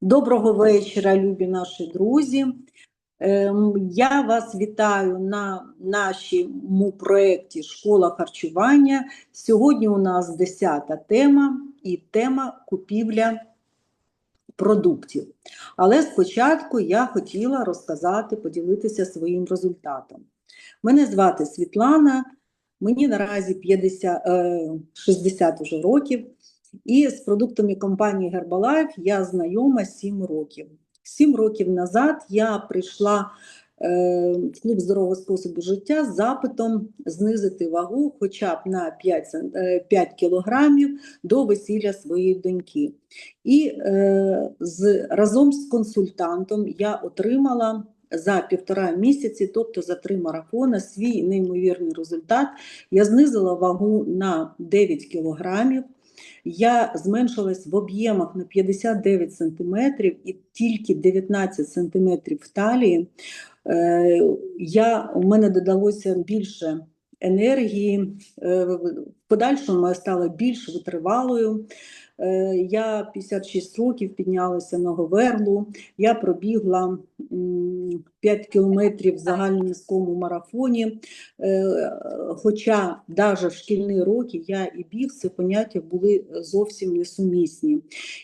Доброго вечора, любі наші друзі. Ем, Я вас вітаю на нашому проєкті Школа харчування. Сьогодні у нас 10 тема і тема купівля продуктів. Але спочатку я хотіла розказати, поділитися своїм результатом. Мене звати Світлана, мені наразі 50, е, 60 уже років. І з продуктами компанії Herbalife я знайома 7 років. 7 років назад я прийшла е, в клуб здорового способу життя з запитом знизити вагу хоча б на 5, е, 5 кілограмів до весілля своєї доньки. І е, з, разом з консультантом я отримала за півтора місяці, тобто за три марафони, свій неймовірний результат. Я знизила вагу на 9 кілограмів. Я зменшилась в об'ємах на 59 сантиметрів і тільки 19 сантиметрів в талії. Е, Я, у мене додалося більше енергії, е, в подальшому я стала більш витривалою. Е, Я 56 років піднялася на Говерлу, я пробігла 5 кілометрів в загальноміському марафоні. Е, Хоча навіть в шкільні роки я і біг, це поняття були зовсім несумісні.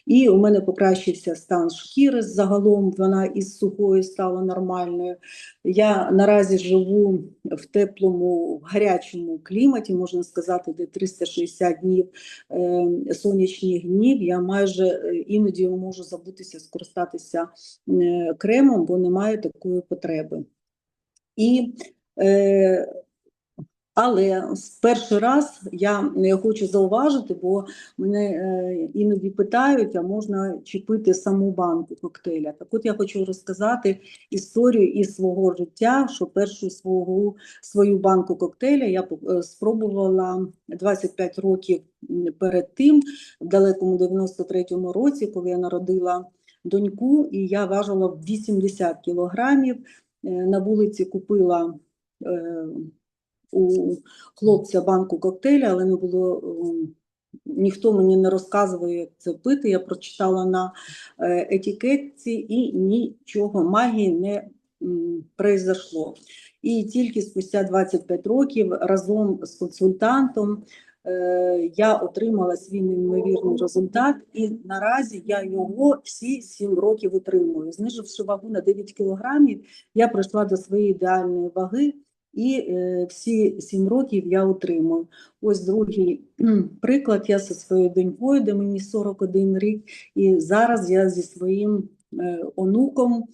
І у мене покращився стан шкіри загалом, вона із сухою стала нормальною. Я наразі живу в теплому, в гарячому кліматі, можна сказати, де 360 днів е, сонячних днів. Я майже е, іноді можу забутися скористатися кремом, бо немає такої потреби. І е, але з перший раз я хочу зауважити, бо мене е, іноді питають, а можна чіпити саму банку коктейля. Так от я хочу розказати історію із свого життя, що першу свого, свою банку коктейля я е, спробувала 25 років перед тим, в далекому 93-му році, коли я народила доньку, і я важила 80 кілограмів. Е, На вулиці купила е, у хлопця банку коктейля, але не було. Ніхто мені не розказував, як це пити. Я прочитала на е, етикетці і нічого магії не произошло. І тільки спустя 25 років разом з консультантом е, я отримала свій неймовірний результат, і наразі я його всі 7 років отримую. Зниживши вагу на 9 кілограмів, я прийшла до своєї ідеальної ваги. І е, всі сім років я отримую. Ось другий приклад. Я зі своєю донькою, де мені 41 рік, і зараз я зі своїм е, онуком.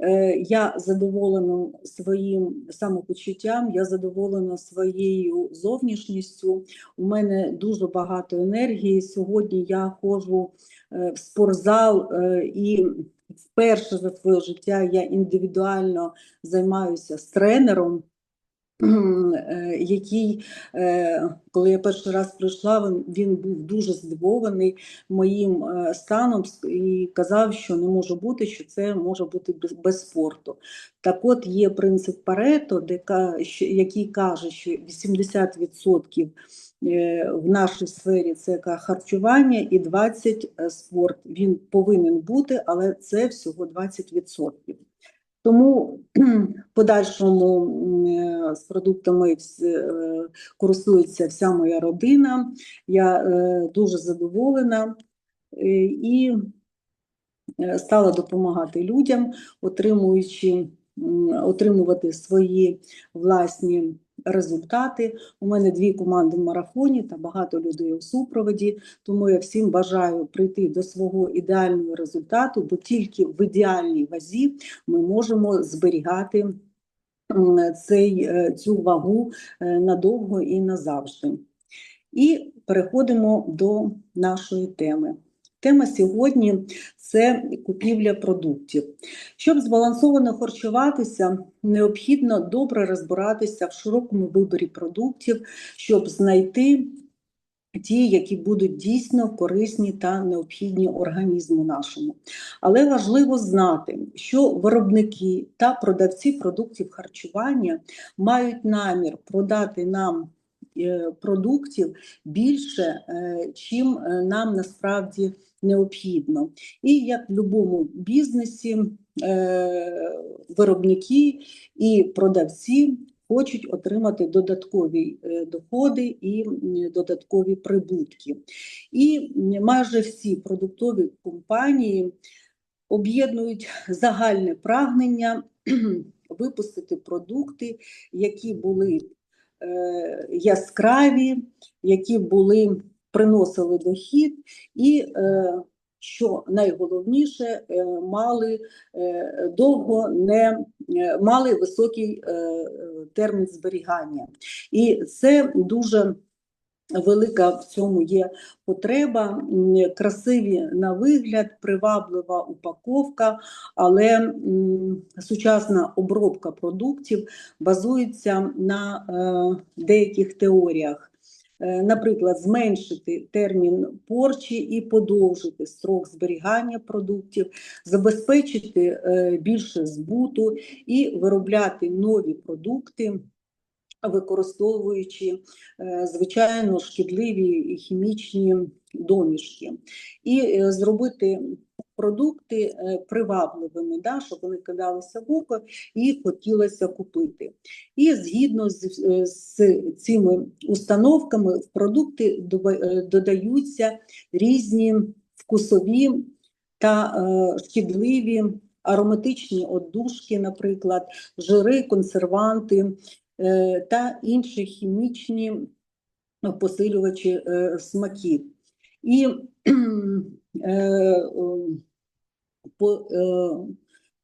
Е, я задоволена своїм самопочуттям, я задоволена своєю зовнішністю. У мене дуже багато енергії. Сьогодні я ходжу е, в спортзал е, і вперше за своє життя я індивідуально займаюся з тренером. Е, який, е, коли я перший раз прийшла, він, був дуже здивований моїм е, станом і казав, що не може бути, що це може бути без, спорту. Так от є принцип Парето, який каже, що 80% е, в нашій сфері це харчування і 20% е, спорт. Він повинен бути, але це всього 20%. Тому подальшому е, з продуктами е, користується вся моя родина. Я е, дуже задоволена і стала допомагати людям, отримуючи, отримувати свої власні результати. У мене дві команди в марафоні та багато людей у супроводі. Тому я всім бажаю прийти до свого ідеального результату, бо тільки в ідеальній вазі ми можемо зберігати цей, е, цю вагу е, надовго і назавжди. І переходимо до нашої теми. Тема сьогодні це купівля продуктів. Щоб збалансовано харчуватися, необхідно добре розбиратися в широкому виборі продуктів, щоб знайти ті, які будуть дійсно корисні та необхідні організму нашому. Але важливо знати, що виробники та продавці продуктів харчування мають намір продати нам е, продуктів більше, е, чим е, нам насправді необхідно. І як в будь-якому бізнесі, е, виробники і продавці хочуть отримати додаткові е, доходи і додаткові прибутки. І майже всі продуктові компанії об'єднують загальне прагнення випустити продукти, які були е, яскраві, які були приносили дохід, і е, що найголовніше, е, мали е, довго не мали високий термін зберігання. І це дуже велика в цьому є потреба, красиві на вигляд, приваблива упаковка, але сучасна обробка продуктів базується на деяких теоріях. Е, Наприклад, зменшити термін порчі і подовжити строк зберігання продуктів, забезпечити е, більше збуту і виробляти нові продукти, використовуючи е, звичайно шкідливі хімічні домішки, і зробити продукти е, привабливими, да, щоб вони кидалися в око і хотілося купити. І згідно з, з цими установками в продукти е, додаються різні вкусові та е, шкідливі ароматичні оддушки, наприклад, жири, консерванти та інші хімічні посилювачі смаків. І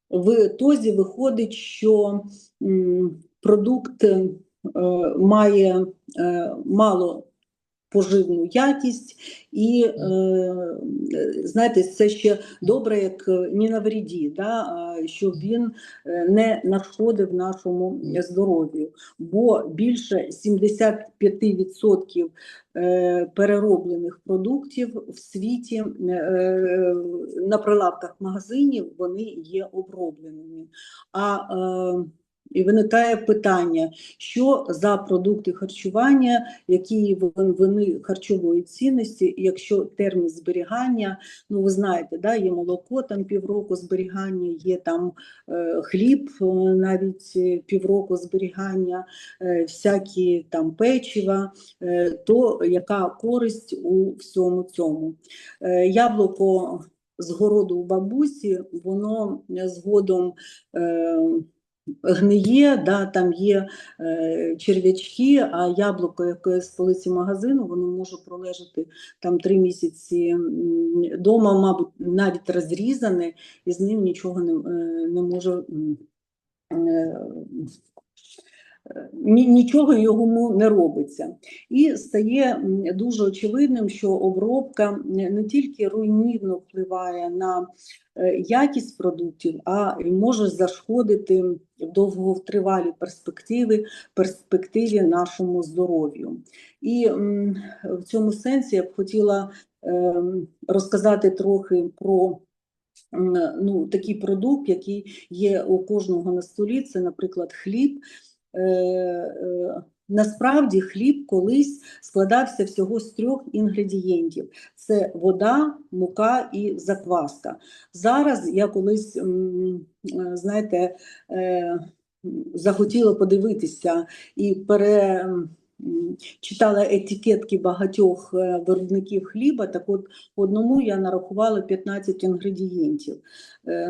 в тозі виходить, що продукт е, має е, мало поживну якість, і е, знаєте, це ще добре, як не на вріді, да, щоб він е, не нашкодив нашому здоров'ю, бо більше 75% е, перероблених продуктів в світі е, на прилавках магазинів вони є обробленими. А е, і виникає питання, що за продукти харчування, які вон- вони харчової цінності, якщо термін зберігання, ну ви знаєте, да, є молоко там півроку зберігання, є там е, хліб е, навіть е, півроку зберігання, е, всякі там печива, е, то яка користь у всьому цьому? Е, яблуко з городу у бабусі, воно згодом. Е, гниє, да, там є е, черв'ячки, а яблуко, яке з полиці магазину, воно може пролежати там три місяці вдома, мабуть, навіть розрізане, і з ним нічого не, е, не може. е, Нічого йому не робиться. І стає дуже очевидним, що обробка не тільки руйнівно впливає на е, якість продуктів, а й може зашкодити в довготривалій перспективі, перспективі нашому здоров'ю. І в цьому сенсі я б хотіла ем, розказати трохи про ну, такий продукт, який є у кожного на столі, це, наприклад, хліб. Е, е, Насправді хліб колись складався всього з трьох інгредієнтів: це вода, мука і закваска. Зараз я колись, е, знаєте, захотіла подивитися і пере. Читала етикетки багатьох виробників хліба, так от одному я нарахувала 15 інгредієнтів.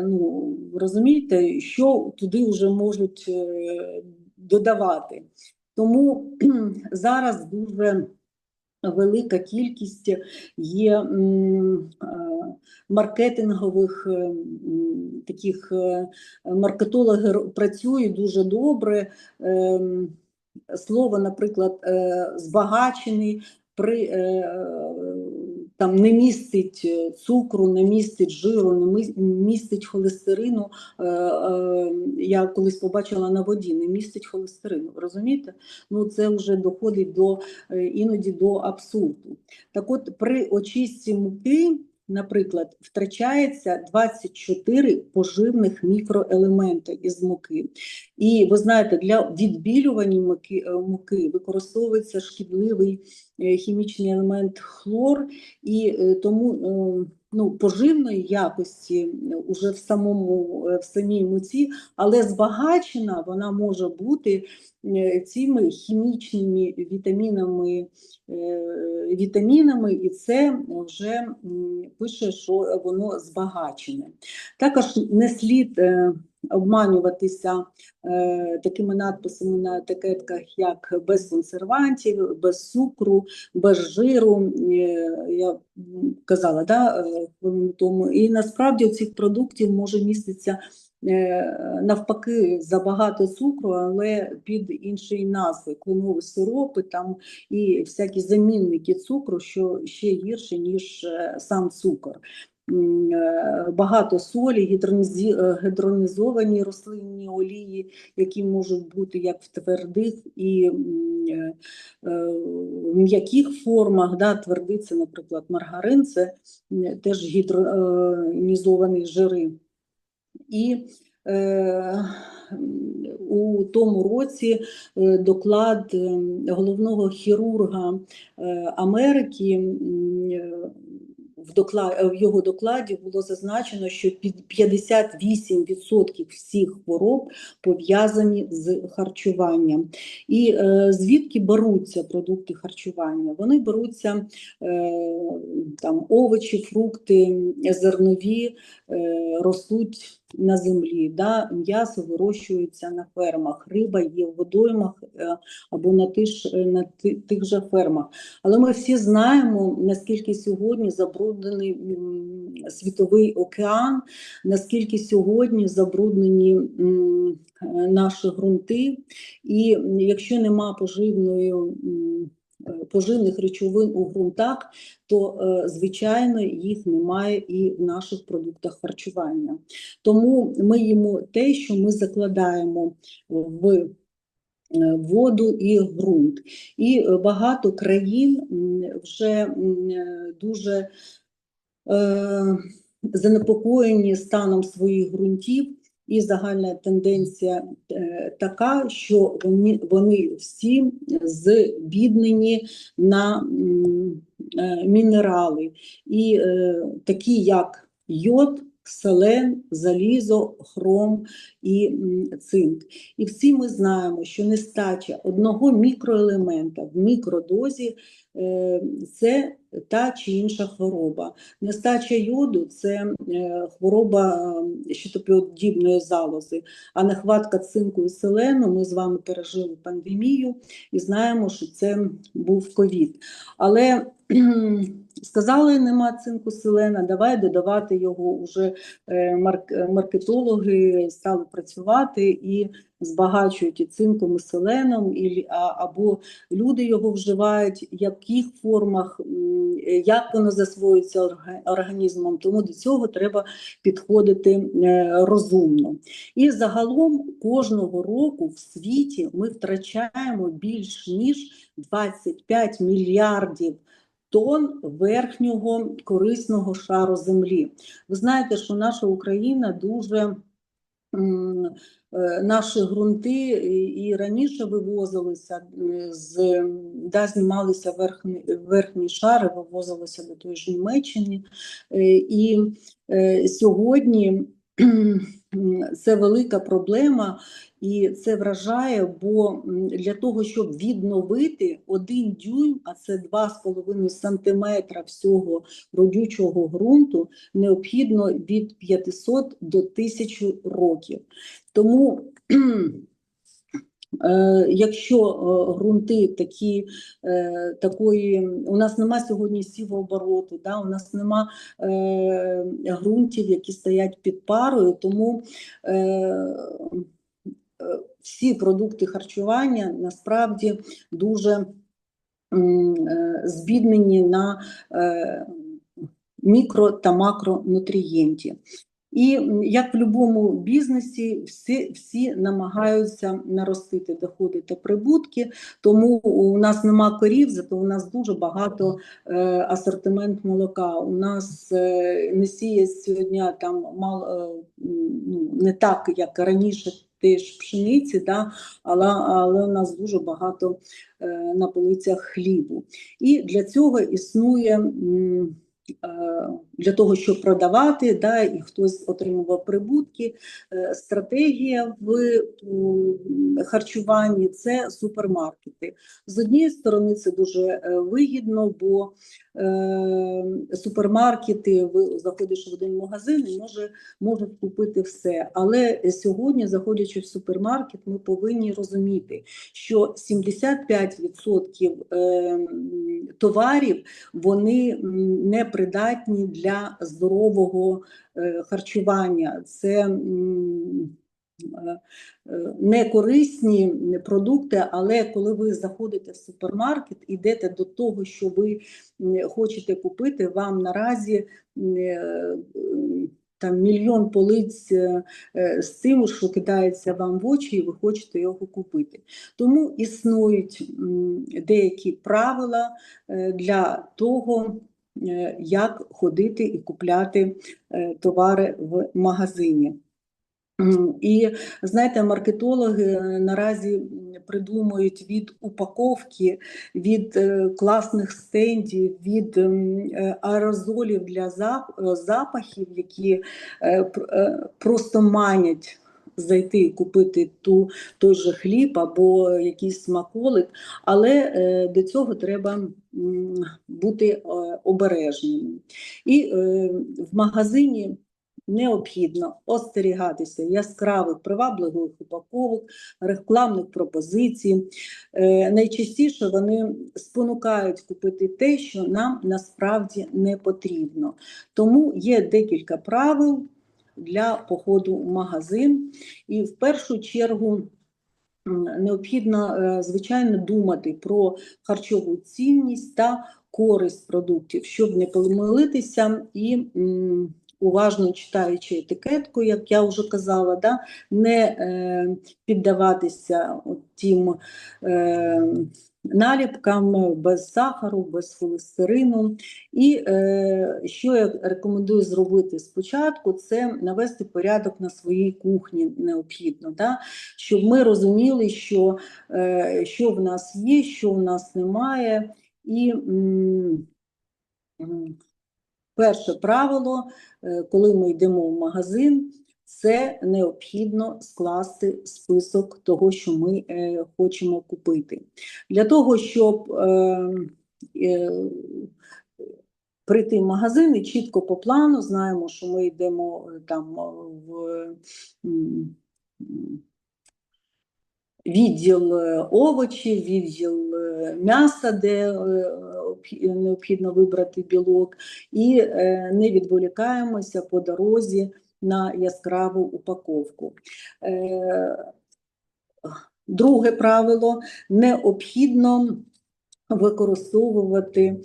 Ну, розумієте, що туди вже можуть додавати. Тому зараз дуже велика кількість є е, маркетингових е, таких е, маркетологи працюють дуже добре. Слово, наприклад, збагачений при там не містить е, цукру, не містить жиру, не містить холестерину. Е, е, Я колись побачила на воді, не містить холестерину. Розумієте? Ну це вже доходить до іноді до абсурду. Так от, при очистці муки наприклад, втрачається 24 поживних мікроелементи із муки. І ви знаєте, для відбілювання муки, е, муки використовується шкідливий е, хімічний елемент хлор, і е, тому ну, поживної якості е, уже в самому е, в самій муці, але збагачена вона може бути е, цими хімічними вітамінами, вітамінами, і це вже пише, що воно збагачене. Також не слід обманюватися е, такими надписами на етикетках, як без консервантів, без цукру, без жиру. Е, Я казала да, е, тому. І насправді у цих продуктів може міститися навпаки забагато цукру, але під іншої назви кленові сиропи там і всякі замінники цукру, що ще гірше, ніж сам цукор. Е, Багато солі, е, гідронізовані рослинні олії, які можуть бути як в твердих і е, м'яких формах. Да, твердий це, наприклад, маргарин, це теж гідронізовані жири. І у тому році доклад головного хірурга Америки в, доклад, в його докладі було зазначено, що 58% всіх хвороб пов'язані з харчуванням. І е, звідки беруться продукти харчування? Вони беруться е, там овочі, фрукти, зернові, е, ростуть на землі, да? м'ясо вирощується на фермах, риба є в водоймах е, або на, тих, на тих же фермах. Але ми всі знаємо, наскільки сьогодні забруднений світовий океан, наскільки сьогодні забруднені е, наші ґрунти, і якщо нема поживної. Поживних речовин у ґрунтах, то, е, звичайно, їх немає і в наших продуктах харчування. Тому ми їмо те, що ми закладаємо в е, воду і ґрунт. І е, багато країн вже дуже занепокоєні станом своїх ґрунтів, і загальна тенденція е, така, що вони, вони всі збіднені на е, мінерали, і е, такі як йод, селен, залізо, хром і цинк. І всі ми знаємо, що нестача одного мікроелемента в мікродозі це та чи інша хвороба. Нестача йоду це е, хвороба е, щитоподібної залози, а нехватка цинку і селену. Ми з вами пережили пандемію і знаємо, що це був ковід. Але сказали, нема цинку селена, давай додавати його уже е, маркетологи стали працювати і збагачують і цинком, і селеном, і, або люди його вживають, в яких формах, як воно засвоюється організмом. Тому до цього треба підходити е, розумно. І загалом кожного року в світі ми втрачаємо більш ніж 25 мільярдів тонн верхнього корисного шару землі. Ви знаєте, що наша Україна дуже наші ґрунти і раніше вивозилися е, з да, знімалися верхні, верхні шари, вивозилися до тої ж Німеччини. Е, І е, сьогодні це велика проблема, і це вражає, бо для того, щоб відновити один дюйм, а це 2,5 сантиметра всього родючого ґрунту, необхідно від 500 до 1000 років. Тому, якщо е, ґрунти такі, е, такої, у нас нема сьогодні сівообороту, да, у нас нема е, ґрунтів, які стоять під парою, тому е, е, всі продукти харчування насправді дуже е, збіднені на е, мікро та макронутрієнтів. І як в будь-якому бізнесі, всі, всі намагаються наростити доходи та прибутки, тому у нас нема корів, зато у нас дуже багато е, асортимент молока. У нас е, не сіє сьогодні там мало, е, ну, не так, як раніше. Теж пшениці, да, але, але у нас дуже багато е, на полицях хлібу. І для цього існує м, для того, щоб продавати, да, і хтось отримував прибутки. е, Стратегія в харчуванні це супермаркети. З однієї сторони, це дуже е, вигідно, бо е, супермаркети, ви заходиш в один магазин і може, можуть купити все. Але сьогодні, заходячи в супермаркет, ми повинні розуміти, що 75% е, товарів вони м, непридатні для здорового е, харчування. Це е, е, некорисні продукти, але коли ви заходите в супермаркет, йдете до того, що ви хочете купити, вам наразі е, там мільйон полиць е, е, з цим, що кидається вам в очі, і ви хочете його купити. Тому існують деякі правила е, для того, е, як ходити і купляти е, товари в магазині. І знаєте, маркетологи е, наразі придумують від упаковки, від е, класних стендів, від е, аерозолів для запахів, які пр- просто манять зайти і купити ту, той же хліб або якийсь смаколик, але до цього треба бути обережним. І в магазині необхідно остерігатися яскравих привабливих упаковок, рекламних пропозицій. Е, найчастіше вони спонукають купити те, що нам насправді не потрібно. Тому є декілька правил для походу в магазин. І в першу чергу необхідно, е, звичайно, думати про харчову цінність та користь продуктів, щоб не помилитися і уважно читаючи етикетку, як я вже казала, да, не е, піддаватися тим е, наліпкам без сахару, без холестерину. І е, що я рекомендую зробити спочатку, це навести порядок на своїй кухні необхідно, да? щоб ми розуміли, що, е, що в нас є, що в нас немає. І м, перше правило, е, коли ми йдемо в магазин, це необхідно скласти список того, що ми е, хочемо купити. Для того, щоб е, прийти в магазин і чітко по плану знаємо, що ми йдемо там в відділ е, овочів, відділ е, м'яса, де е, необхідно вибрати білок, і не відволікаємося по дорозі на яскраву упаковку. Друге правило необхідно використовувати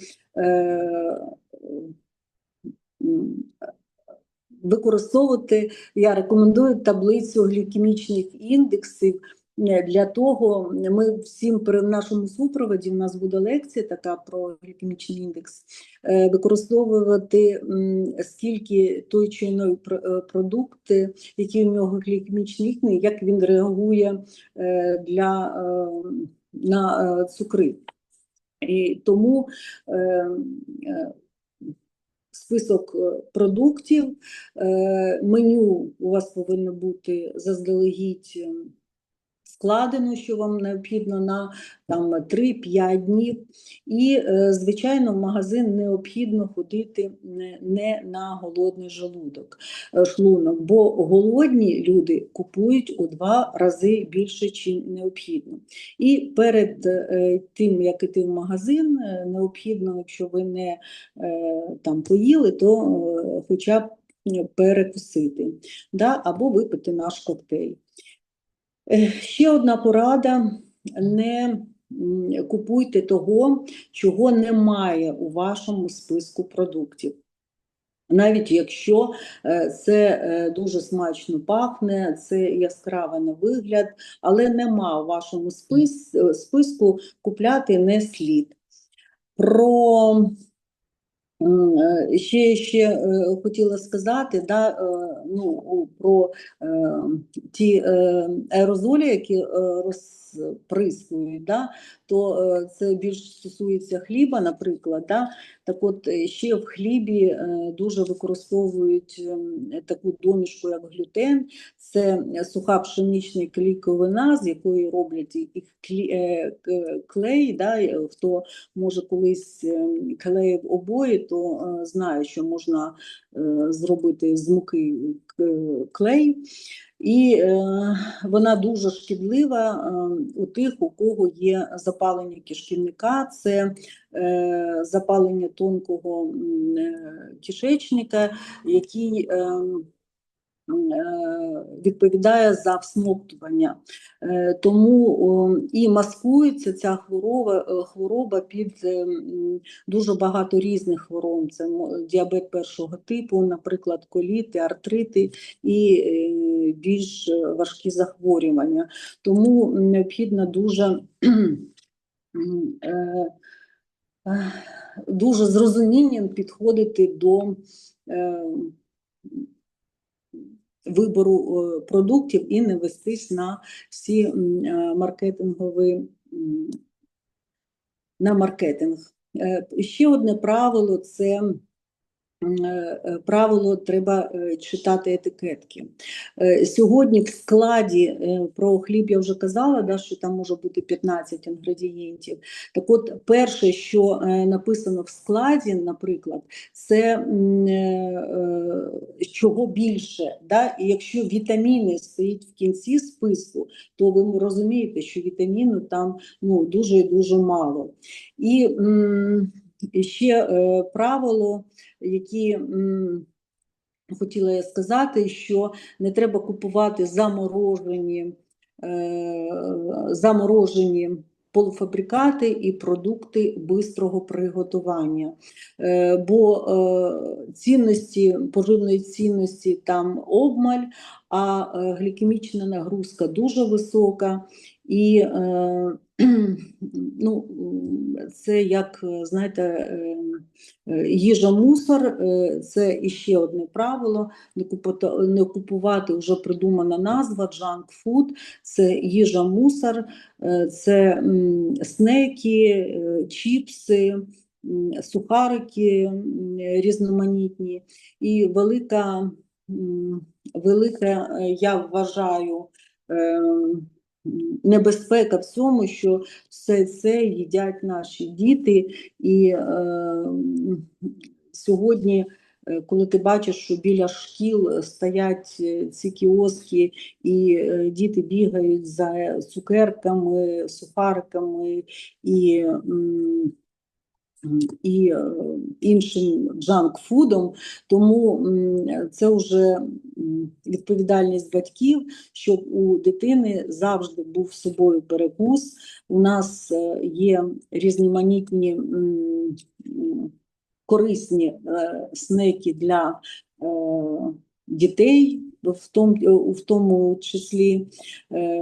використовувати, я рекомендую таблицю глікемічних індексів. Е, Для того ми всім при нашому супроводі, у нас буде лекція така про глікемічний індекс, е, використовувати скільки той чи іной пр- е, продукт, який у нього глікемічний індекс, як він реагує для, на цукри. І тому список продуктів, меню у вас повинно бути заздалегідь складено, що вам необхідно на там 3-5 днів. І, е, звичайно, в магазин необхідно ходити не, на голодний желудок, е, шлунок, бо голодні люди купують у два рази більше, чим необхідно. І перед е, тим, як іти в магазин, необхідно, якщо ви не там поїли, то хоча б перекусити да, або випити наш коктейль. Ще одна порада: не купуйте того, чого немає у вашому списку продуктів. Навіть якщо е, це е, дуже смачно пахне, це яскраво на вигляд, але нема в вашому спис, списку купляти не слід. Про ще, ще е, хотіла сказати да, е, ну, про е, ті е, аерозолі, які е, розприскують, да, то е, це більш стосується хліба, наприклад. Да, так от е, ще в хлібі е, дуже використовують ем, таку домішку, як глютен. Це суха пшенична клейковина, з якої роблять клей. Да, хто може колись ем, клеїв обої, то знає, що можна зробити з муки клей. І е, вона дуже шкідлива е, у тих, у кого є запалення кишківника, це е, запалення тонкого е, кишечника, який е, відповідає за всмоктування. Е, Тому і маскується ця хвороба, е, хвороба під е, дуже багато різних хвороб. Це діабет першого типу, наприклад, коліти, артрити і е, більш е, важкі захворювання. Тому необхідно дуже е, е, дуже з розумінням підходити до е, вибору е, продуктів і не вестись на всі е, маркетингові на маркетинг. Е, Ще одне правило це правило треба е, читати етикетки. Е, Сьогодні в складі е, про хліб я вже казала, да, що там може бути 15 інгредієнтів. Так от, перше, що е, написано в складі, наприклад, це е, е, чого більше. Да? І якщо вітаміни стоять в кінці списку, то ви розумієте, що вітаміну там ну, дуже і дуже мало. І ще е, правило, які хотіла я сказати, що не треба купувати заморожені, е, заморожені полуфабрикати і продукти бистрого приготування. Е, бо цінності, поживної цінності там обмаль, а глікемічна нагрузка дуже висока. І ну, це як, знаєте, е, е, їжа мусор, е, це іще одне правило, не купувати, вже придумана назва junk food, це їжа мусор, це снеки, чіпси, сухарики різноманітні. І велика, велика, я вважаю, небезпека в цьому, що все це їдять наші діти, і е, сьогодні, е, коли ти бачиш, що біля шкіл стоять е, ці кіоски, і е, діти бігають за цукерками, сухариками і. м, і е, іншим джанк-фудом, тому це вже відповідальність батьків, щоб у дитини завжди був з собою перекус. У нас е, є різноманітні корисні е, снеки для дітей, в тому, в тому числі е,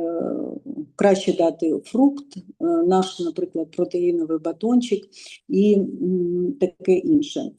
краще дати фрукт, е, наш, наприклад, протеїновий батончик і таке інше.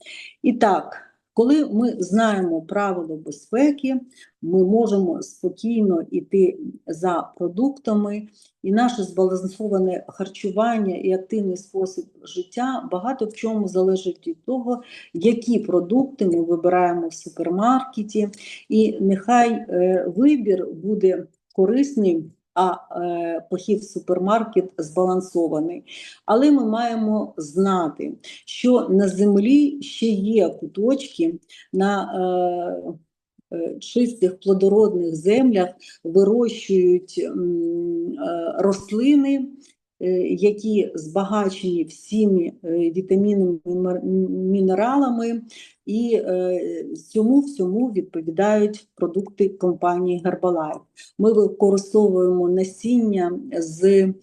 І так, коли ми знаємо правила безпеки, ми можемо спокійно йти за продуктами, і наше збалансоване харчування і активний спосіб життя багато в чому залежить від того, які продукти ми вибираємо в супермаркеті, і нехай е, вибір буде корисний. А е, похід в супермаркет збалансований. Але ми маємо знати, що на землі ще є куточки на е, е, чистих плодородних землях вирощують рослини, які збагачені всіми е, вітамінами, мінералами, і е, цьому всьому відповідають продукти компанії Herbalife. Ми використовуємо насіння з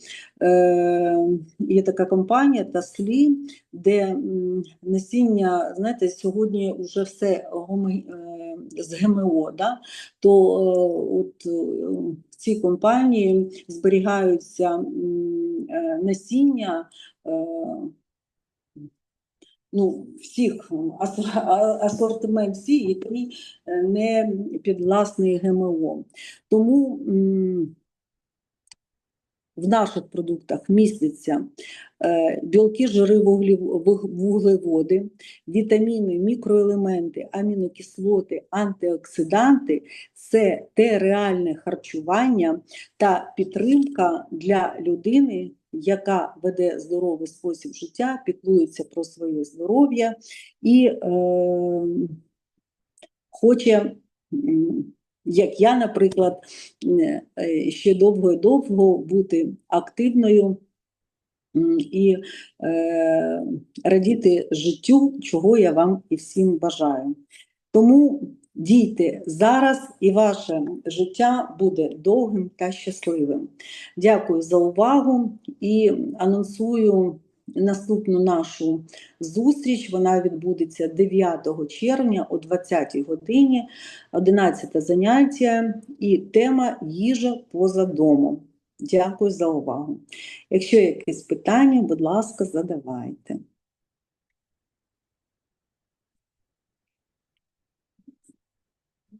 е, є така компанія Таслі, де насіння, знаєте, сьогодні вже все е, з ГМО, да? то е, от е, в цій компанії зберігаються е, насіння. е, Ну, всіх асортимент всі, який не не підвласний ГМО. Тому в наших продуктах містяться е, білки, жири, вуглеводи, вітаміни, мікроелементи, амінокислоти, антиоксиданти. Це те реальне харчування та підтримка для людини, яка веде здоровий спосіб життя, піклується про своє здоров'я і е, хоче, як я, наприклад, е, ще довго і довго бути активною і е, радіти життю, чого я вам і всім бажаю. Тому дійте зараз, і ваше життя буде довгим та щасливим. Дякую за увагу і анонсую наступну нашу зустріч. Вона відбудеться 9 червня о 20 годині, 11 заняття і тема їжа поза домом. Дякую за увагу. Якщо якісь питання, будь ласка, задавайте.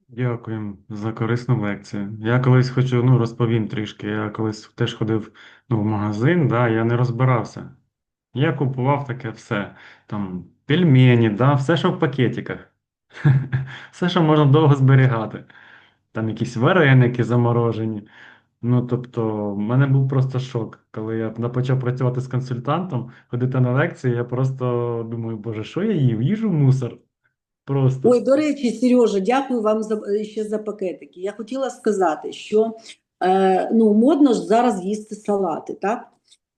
Дякуємо за корисну лекцію. Я колись хочу, ну, розповім трішки. Я колись теж ходив ну, в магазин, да, я не розбирався. Я купував таке все. Там пельмені, да, все, що в пакетиках. Все, що можна довго зберігати. Там якісь вареники заморожені. Ну, тобто, в мене був просто шок, коли я почав працювати з консультантом, ходити на лекції, я просто думаю, боже, що я їв? Їжу мусор. Просто. Ой, до речі, Сережа, дякую вам за, ще за пакетики. Я хотіла сказати, що е, ну, модно ж зараз їсти салати, так?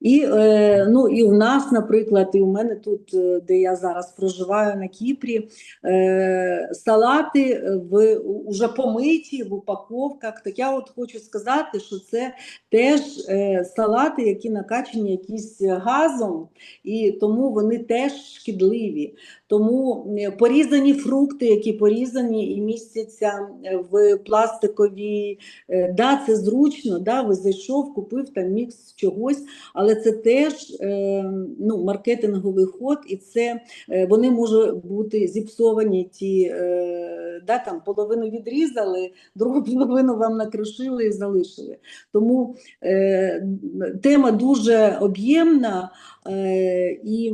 І, е, ну, і в нас, наприклад, і у мене тут, е, де я зараз проживаю на Кіпрі, е, салати в, уже помиті в упаковках. Так я от хочу сказати, що це теж е, салати, які накачані якісь газом, і тому вони теж шкідливі. Тому е, порізані фрукти, які порізані і містяться е, в пластиковій, е, да, це зручно, да, ви зайшов, купив там мікс чогось, але це теж ну, маркетинговий ход, і це вони можуть бути зіпсовані ті, да, там половину відрізали, другу половину вам накришили і залишили. Тому тема дуже об'ємна і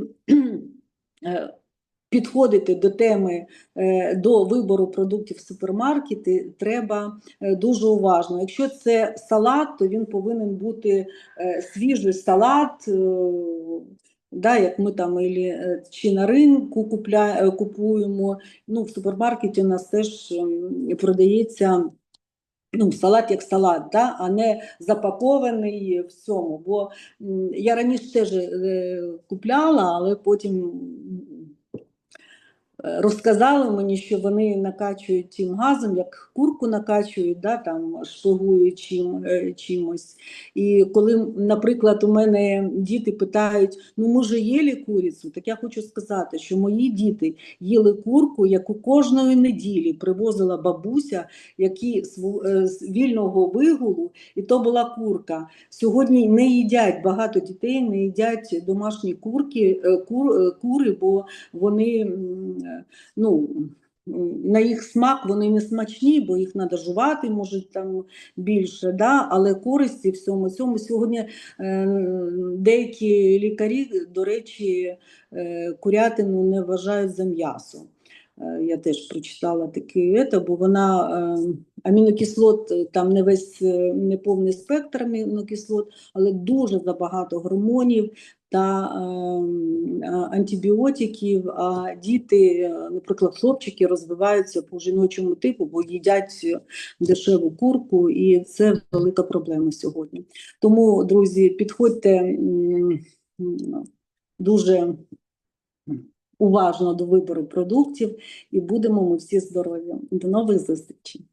підходити до теми е, до вибору продуктів в супермаркеті треба е, дуже уважно. Якщо це салат, то він повинен бути е, свіжий салат. Да, як ми там ілі, чи на ринку купля, купуємо, ну, в супермаркеті у нас теж ем, продається ну, салат як салат, да, а не запакований в цьому. Бо я раніше теж купляла, але потім розказали мені, що вони накачують тим газом, як курку накачують, да, там, шпигують чим, е, чимось. І коли, наприклад, у мене діти питають, ну ми же їли курицю, так я хочу сказати, що мої діти їли курку, яку кожної неділі привозила бабуся, які е, з вільного вигулу, і то була курка. Сьогодні не їдять багато дітей, не їдять домашні курки, е, кур, кури, бо вони ну. На їх смак вони не смачні, бо їх треба жувати, може там більше, да? але користі в цьому сьогодні е, деякі лікарі, до речі, е, курятину не вважають за м'ясо. Е, Я теж прочитала таке, бо вона е, амінокислот, е, там не весь е, не повний спектр амінокислот, але дуже забагато гормонів, та антибіотиків, а діти, е, наприклад, хлопчики розвиваються по жіночому типу, бо їдять дешеву курку, і це велика проблема сьогодні. Тому, друзі, підходьте дуже уважно до вибору продуктів і будемо ми всі здорові. До нових зустрічей!